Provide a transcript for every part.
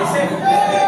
Ese.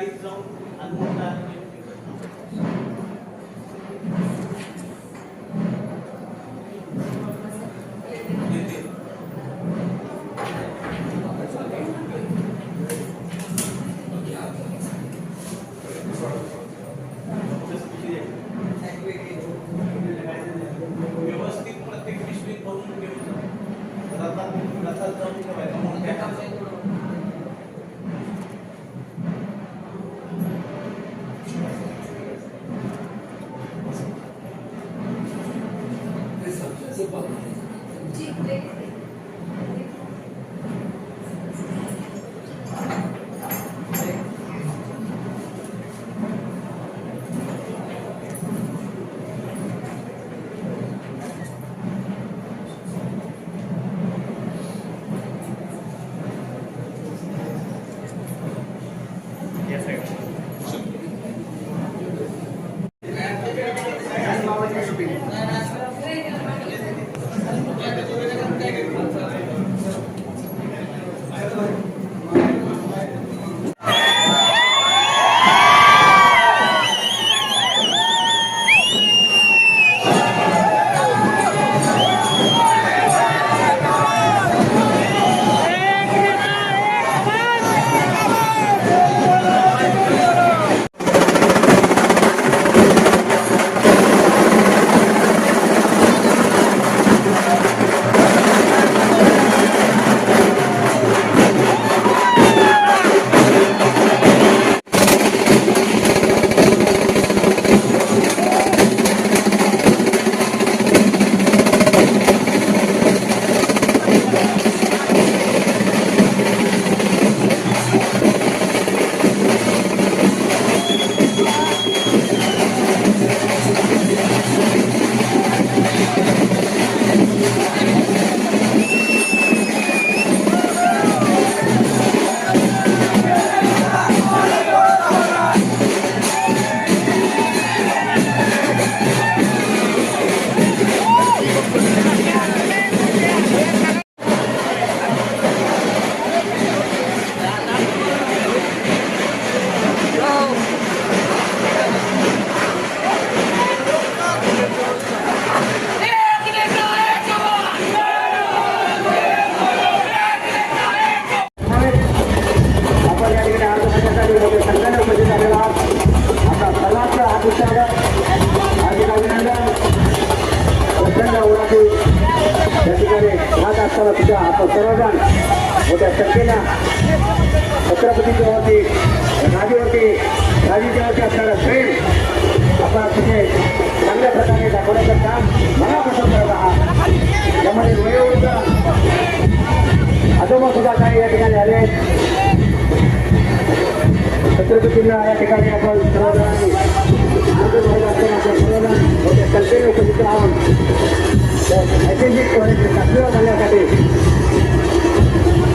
I don't understand. ठिकाणी आपण कल्पेने उपस्थित राहून ऐतिहासिक साक्षीदार करण्यासाठी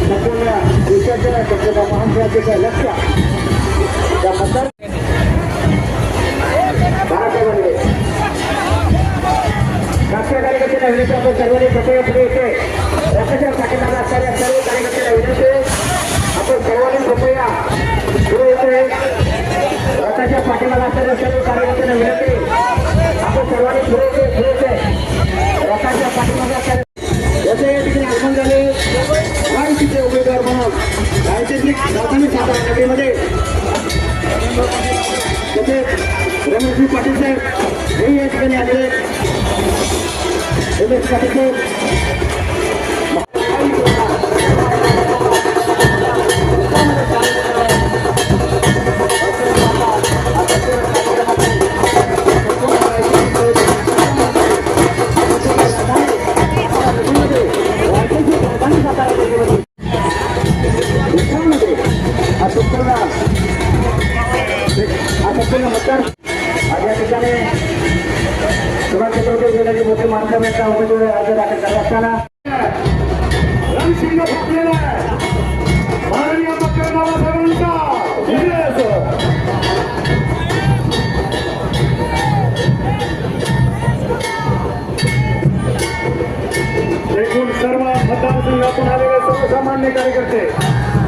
संपूर्ण देशाच्या त्या मतदार महाराष्ट्रामध्ये राष्ट्रीय कार्यकर्त्यांना विनंती सर्वांनी प्रक्रिया पुढे येते राष्ट्राच्या साक्षीदार आपण सर्वांनी प्रक्रिया येते रथाच्या पाठीमाला असणाऱ्या सर्व कार्यकर्त्यांना विनंती आपण सर्वांनी पुरेसे पुरेसे रथाच्या पाठीमागे असणारे जसे या ठिकाणी आगमन झाले. महायुतीचे उमेदवार म्हणून राज्यातली राजधानी सातारा नगरीमध्ये. तसेच रमेशजी पाटील साहेब हे या ठिकाणी आलेले रमेश पाटील साहेब शिवसेनेचे मोठे माणसं भेटता उमेदवारी अर्ज दाखल करत असताना एकूण सर्व मतदारसंघातून आलेले सर्वसामान्य कार्यकर्ते.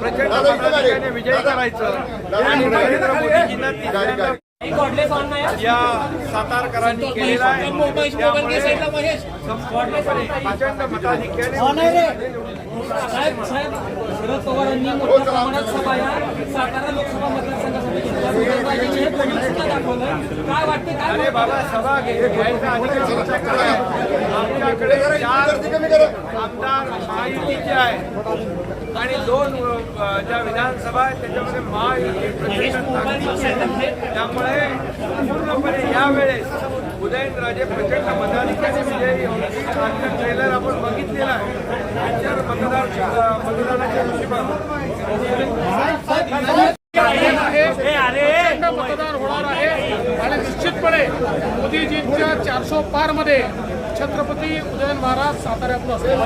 प्रचंड मताधिक्याने विजयी करायचं. आणि नरेंद्र मोदीजींना या सातारकरांनी केलेला आहे. त्यामुळे संपूर्णपणे प्रचंड मताधिक्याने साहेब साहेब शरद पवारांनी मोठ्या प्रमाणात सभा या सातारा लोकसभा मतदारसंघासाठी हे दाखवलं काय वाटते काय बाबा सभा घ्यायचा आमच्याकडे आहे. चार आमदार महायुतीचे आहेत. आणि दोन ज्या विधानसभा आहेत त्याच्यामध्ये महायुती त्यामुळे पूर्णपणे यावेळेस उदयनराजे प्रचंड मताधिकारी विजयी होण्याची आजचं ट्रेलर आपण बघितलेला आहे. त्यांच्यावर मतदार मतदानाच्या हिशोबाने. प्रचंड मतदान होणार आहे. आणि निश्चितपणे मोदीजींच्या चारशे पारमध्ये छत्रपती उदयन महाराज साताऱ्यातून असेल